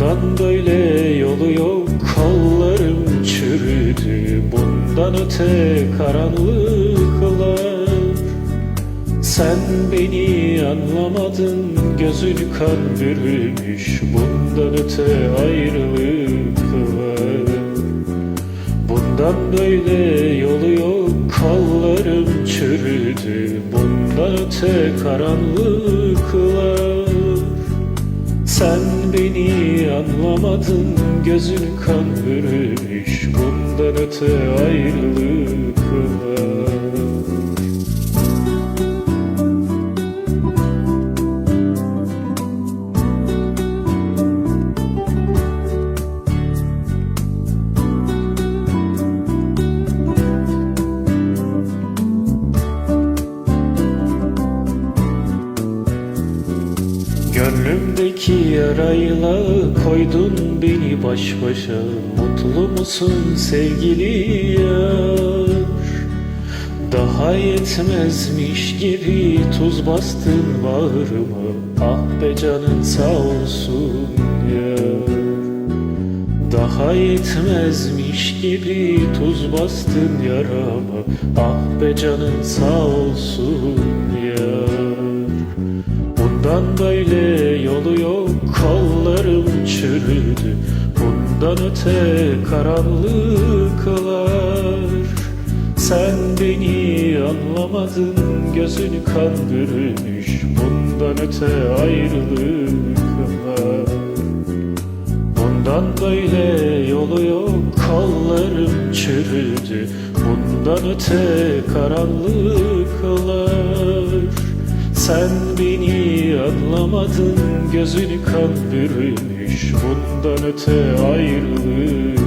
Bundan böyle yolu yok. Kollarım çürüdü. Bundan öte karanlıklar. Sen beni anlamadın. Gözün kan bürümüş. Bundan öte ayrılık var Bundan böyle yolu yok. Kollarım çürüdü. Bundan öte karanlıklar sen beni anlamadın gözün kan bürümüş. Bundan öte ayrılık Gönlümdeki yarayla koydun beni baş başa. Mutlu musun sevgili yar? Daha yetmezmiş gibi tuz bastın bağrıma. Ah be canın sağ olsun yar. Daha yetmezmiş gibi tuz bastın yarama. Ah be canın sağ olsun yar Bundan böyle yolu yok kollarım çürüdü. Bundan öte karanlıklar. Sen beni anlamadın gözün kan bürümüş. Bundan öte ayrılık var Bundan böyle yolu yok kollarım çürüdü. Bundan öte karanlıklar Sen beni anlamadın gözün kan bürümüş Bundan öte ayrılık